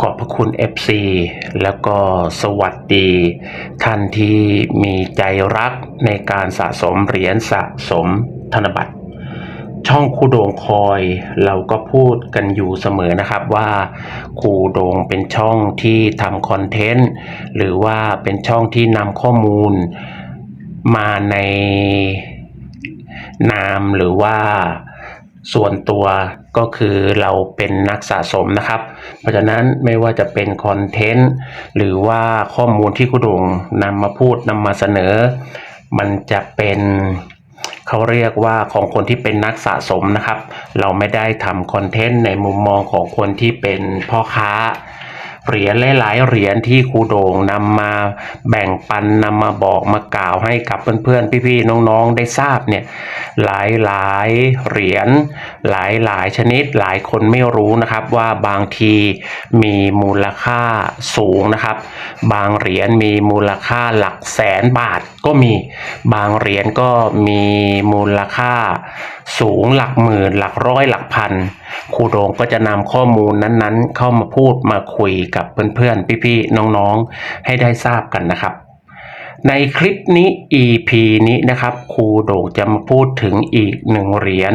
ขอบพระคุณ FC แล้วก็สวัสดี ท่านที่มีใจรักในการสะสมเหรียญสะสมธนบัตร ช่องคูโดงคอยเราก็พูดกันอยู่เสมอนะครับว่าคูโดงเป็นช่องที่ทำคอนเทนต์ หรือว่าเป็นช่องที่นำข้อมูลมาในนามหรือว่า ส่วนตัวก็คือเราเป็นนักสะสมนะครับ เพราะฉะนั้นไม่ว่าจะเป็นคอนเทนต์หรือว่าข้อมูลที่ครูโดงนำมาพูดนำมาเสนอ มันจะเป็นเขาเรียกว่าของคนที่เป็นนักสะสมนะครับ เราไม่ได้ทำคอนเทนต์ในมุมมองของคนที่เป็นพ่อค้า เหรียญหลายๆเหรียญที่ครูโด่งนำมาแบ่งปันนำมาบอกมากล่าวให้กับเพื่อนๆพี่ๆน้องๆได้ทราบเนี่ยหลายๆเหรียญหลายๆชนิดหลายคนไม่รู้นะครับว่าบางทีมีมูลค่าสูงนะครับ บางเหรียญมีมูลค่าหลักแสนบาทก็มี บางเหรียญก็มีมูลค่า สูงหลักหมื่นหลักร้อยหลักพันครูโดงก็จะนำข้อมูลนั้นๆ เข้ามาพูดมาคุยกับเพื่อนๆ พี่ๆ น้องๆ ให้ได้ทราบกันนะครับ ในคลิปนี้ EP นี้นะครับครูโด่งจะมาพูดถึงอีกหนึ่งเหรียญ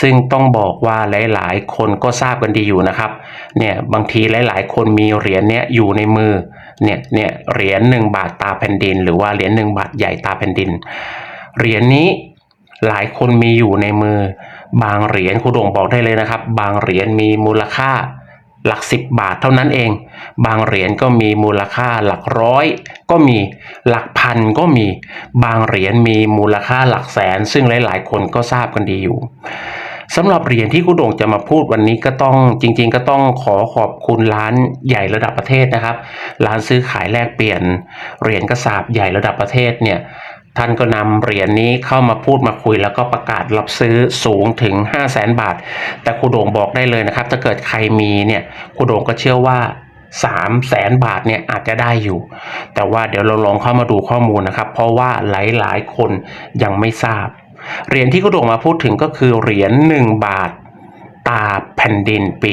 ซึ่งต้องบอกว่าหลายๆ คนก็ทราบกันดีอยู่นะครับเนี่ยบางทีหลายๆ คนมีเหรียญเนี้ยอยู่ในมือเนี่ยเนี่ยเหรียญหนึ่งบาทตาแผ่นดิน หรือว่าเหรียญหนึ่งบาทใหญ่ตาแผ่นดินเหรียญนี้ หลายคนมีอยู่ในมือ บางเหรียญครูโด่งบอกได้เลยนะครับ บางเหรียญมีมูลค่าหลักสิบบาทเท่านั้นเอง บางเหรียญก็มีมูลค่าหลักร้อย ก็มีหลักพันก็มี บางเหรียญมีมูลค่าหลักแสน ซึ่งหลาย ๆ คนก็ทราบกันดีอยู่สำหรับเหรียญที่ครูโด่งจะมาพูดวันนี้ก็ต้องจริง ๆ ก็ต้องขอขอบคุณร้านใหญ่ระดับประเทศนะครับ ร้านซื้อขายแลกเปลี่ยนเหรียญกระสาบใหญ่ระดับประเทศเนี่ย ท่านก็นำเหรียญนี้เข้ามาพูดมาคุยแล้วก็ประกาศรับซื้อสูงถึง 5 0 0แสนบาท แต่ครูโด่งบอกได้เลยนะครับ ถ้าเกิดใครมีเนี่ยครูโด่งก็เชื่อว่า3 0 0แสนบาทเนี่ยอาจจะได้อยู่ แต่ว่าเดี๋ยวเราลองเข้ามาดูข้อมูลนะครับ เพราะว่าหลายๆ คนยังไม่ทราบ เหรียญที่ครูโด่งมาพูดถึงก็คือเหรียญ1บาทตาแผ่นดินปี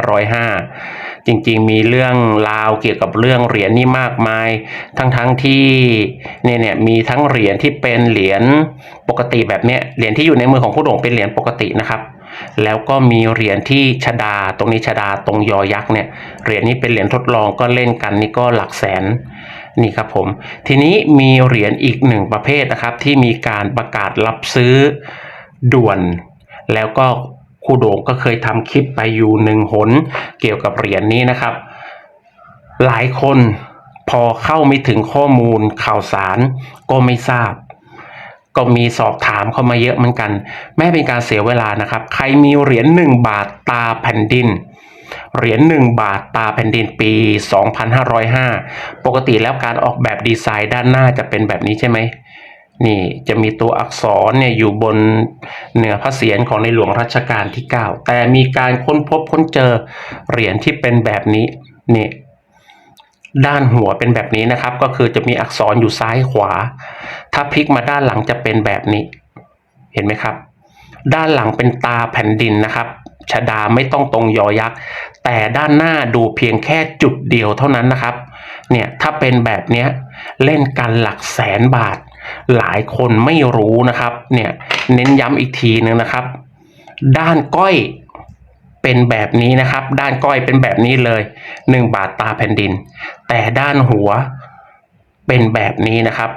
2505 จริงๆ มีเรื่องราวเกี่ยวกับเรื่องเหรียญนี่มากมาย ทั้งๆทที่เนี่ยเนี่ยมีทั้งเหรียญที่เป็นเหรียญปกติแบบเนี้ยเหรียญที่อยู่ในมือของผู้โด่งเป็นเหรียญปกตินะครับ แล้วก็มีเหรียญที่ชดาตรงนี้ชดาตรงยอยักษ์เนี่ยเหรียญนี้เป็นเหรียญทดลองก็เล่นกันนี่ก็หลักแสนนี่ครับผม ทีนี้มีเหรียญอีกหนึ่งประเภทนะครับ ที่มีการประกาศรับซื้อด่วน แล้วก็ ครูโด่งก็เคยทำคลิปไปอยู่หนึ่งหนเกี่ยวกับเหรียญนี้นะครับ หลายคนพอเข้าไม่ถึงข้อมูลข่าวสารก็ไม่ทราบ ก็มีสอบถามเข้ามาเยอะเหมือนกัน แม้เป็นการเสียเวลานะครับ ใครมีเหรียญหนึ่งบาทตาแผ่นดินเหรียญหนึ่งบาทตาแผ่นดินปี 2505 ปกติแล้วการออกแบบดีไซน์ด้านหน้าจะเป็นแบบนี้ใช่ไหม นี่จะมีตัวอักษรเนี่ยอยู่บนเหนือพระเศียรของในหลวงรัชกาลที่ 9 แต่มีการค้นพบค้นเจอเหรียญที่เป็นแบบนี้นี่ด้านหัวเป็นแบบนี้นะครับ ก็คือจะมีอักษรอยู่ซ้ายขวา ถ้าพลิกมาด้านหลังจะเป็นแบบนี้ เห็นไหมครับ ด้านหลังเป็นตาแผ่นดินนะครับชดาไม่ต้องตรงยอยักษ์แต่ด้านหน้าดูเพียงแค่จุดเดียวเท่านั้นนะครับ เนี่ยถ้าเป็นแบบนี้เล่นกันหลักแสนบาท หลายคนไม่รู้นะครับเนี่ยเน้นย้ำอีกทีนึงนะครับ ด้านก้อยเป็นแบบนี้นะครับ ด้านก้อยเป็นแบบนี้เลยหนึ่งบาทตาแผ่นดิน แต่ด้านหัวเป็นแบบนี้นะครับ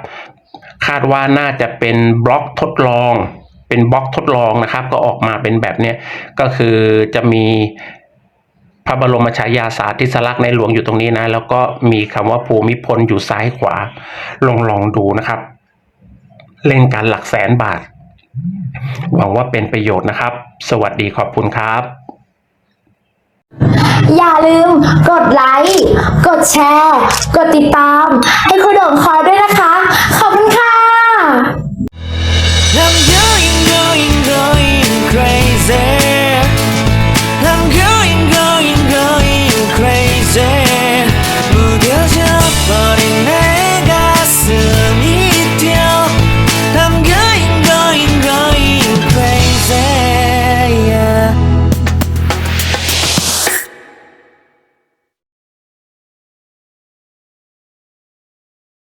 คาดว่าน่าจะเป็นบล็อกทดลอง เป็นบล็อกทดลองนะครับ ก็ออกมาเป็นแบบนี้ก็คือจะมีพระบรมฉายาสาธิสลักษณ์ในหลวงอยู่ตรงนี้นะ แล้วก็มีคำว่าภูมิพลอยู่ซ้ายขวา ลองลองดูนะครับ เล่นการหลักแสนบาท หวังว่าเป็นประโยชน์นะครับ สวัสดีขอบคุณครับ อย่าลืมกดไลค์ กดแชร์ กดติดตาม ให้คุณโด่งคอย